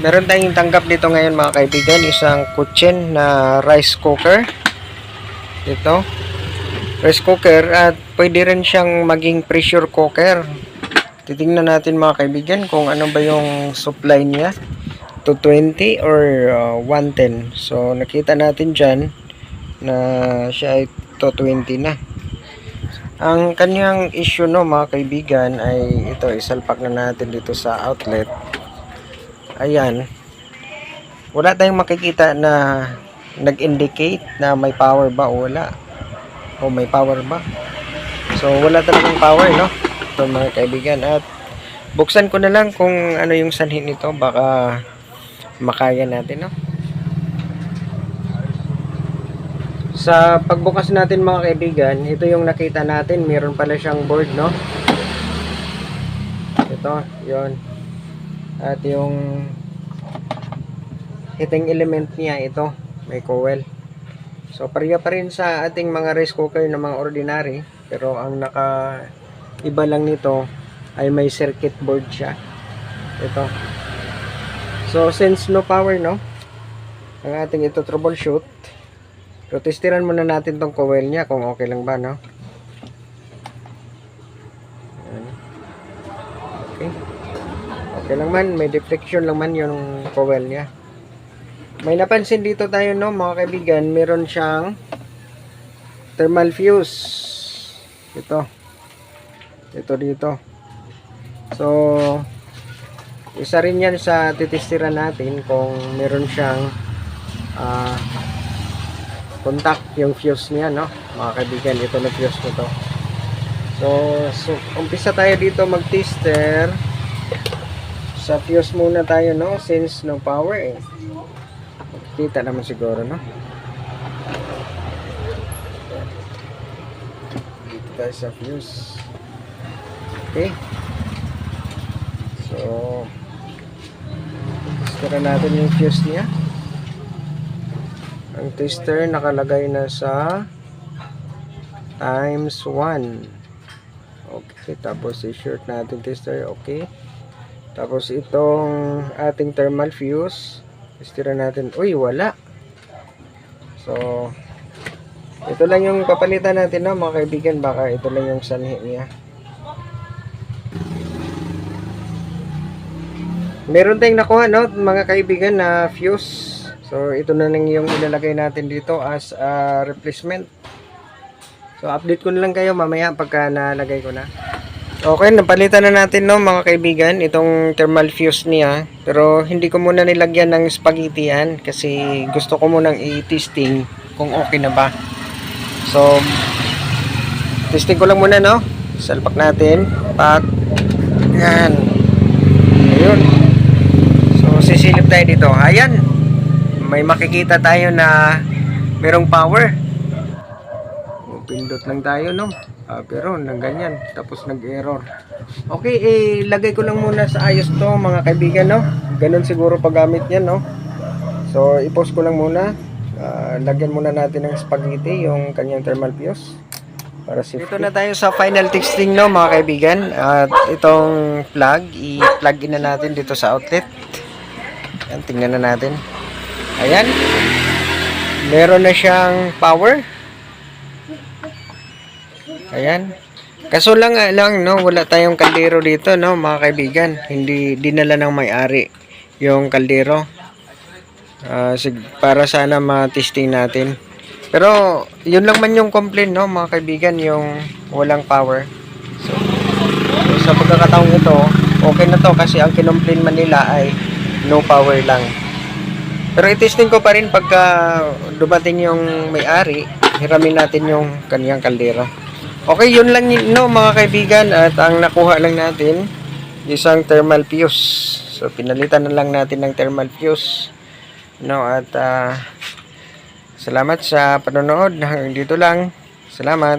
Meron tayong tanggap dito ngayon mga kaibigan, isang kutsin na rice cooker. Ito. Rice cooker at pwede rin siyang maging pressure cooker. Titingnan natin mga kaibigan kung ano ba yung supply niya. 220 or uh, 110. So nakita natin dyan na siya ay 220 na. Ang kanyang issue no mga kaibigan ay ito isalpak na natin dito sa outlet ayan, wala tayong makikita na nag-indicate na may power ba o wala. O may power ba. So, wala talagang power, no? Ito mga kaibigan. At buksan ko na lang kung ano yung sanhin nito. Baka makaya natin, no? Sa pagbukas natin mga kaibigan, ito yung nakita natin. Meron pala siyang board, no? Ito, yon at yung heating element niya ito, may coil. So pareha pa rin sa ating mga rice cooker na mga ordinary, pero ang naka iba lang nito ay may circuit board siya. Ito. So since no power no, ang ating ito troubleshoot. So testiran muna natin tong coil niya kung okay lang ba no. Okay. Okay lang man, may deflection lang man yung coil niya. May napansin dito tayo no, mga kaibigan, meron siyang thermal fuse. Ito. Ito dito. So, isa rin yan sa titestira natin kung meron siyang ah, contact yung fuse niya, no? Mga kaibigan, ito na fuse nito. So, so, umpisa tayo dito mag-tester. Sa fuse muna tayo no? Since no power eh. Kita naman siguro no? Dito tayo sa fuse. Okay. So testera natin yung fuse niya ang tester nakalagay na sa times 1 okay tapos i-short natin tester okay tapos itong ating thermal fuse, istira natin. Uy, wala. So, ito lang yung papalitan natin no, mga kaibigan. Baka ito lang yung sanhi niya. Meron tayong nakuha no, mga kaibigan na fuse. So, ito na lang yung ilalagay natin dito as a replacement. So, update ko na lang kayo mamaya pagka nalagay ko na. Okay, napalitan na natin no mga kaibigan itong thermal fuse niya. Pero hindi ko muna nilagyan ng spaghetti yan kasi gusto ko munang i-testing kung okay na ba. So, testing ko lang muna no. Salpak natin. Pak. Yan. Ayun. So, sisilip tayo dito. Ayan. May makikita tayo na merong power. Pindot lang tayo no. Ah, pero nang ganyan, tapos nag-error. Okay, eh, lagay ko lang muna sa ayos to mga kaibigan, no? Ganun siguro paggamit yan, no? So, i-post ko lang muna. Ah, lagyan muna natin ng spaghetti, yung kanyang thermal fuse. Para safety. Ito na tayo sa final testing, no, mga kaibigan. At itong plug, i-plug in na natin dito sa outlet. Yan, tingnan na natin. Ayan. Meron na siyang power. Ayan. Kaso lang nga lang no, wala tayong kaldero dito no, mga kaibigan. Hindi dinala ng may-ari yung kaldero. Ah, sig- para sana ma-testing natin. Pero yun lang man yung complaint no, mga kaibigan, yung walang power. So, so sa pagkakataong ito, okay na to kasi ang kinomplain man nila ay no power lang. Pero i-testing ko pa rin pagka dumating yung may-ari, hiramin natin yung kaniyang kaldero. Okay, yun lang yun, no, mga kaibigan. At ang nakuha lang natin, isang thermal fuse. So, pinalitan na lang natin ng thermal fuse. No, at ah, salamat sa panonood. Hanggang dito lang. Salamat.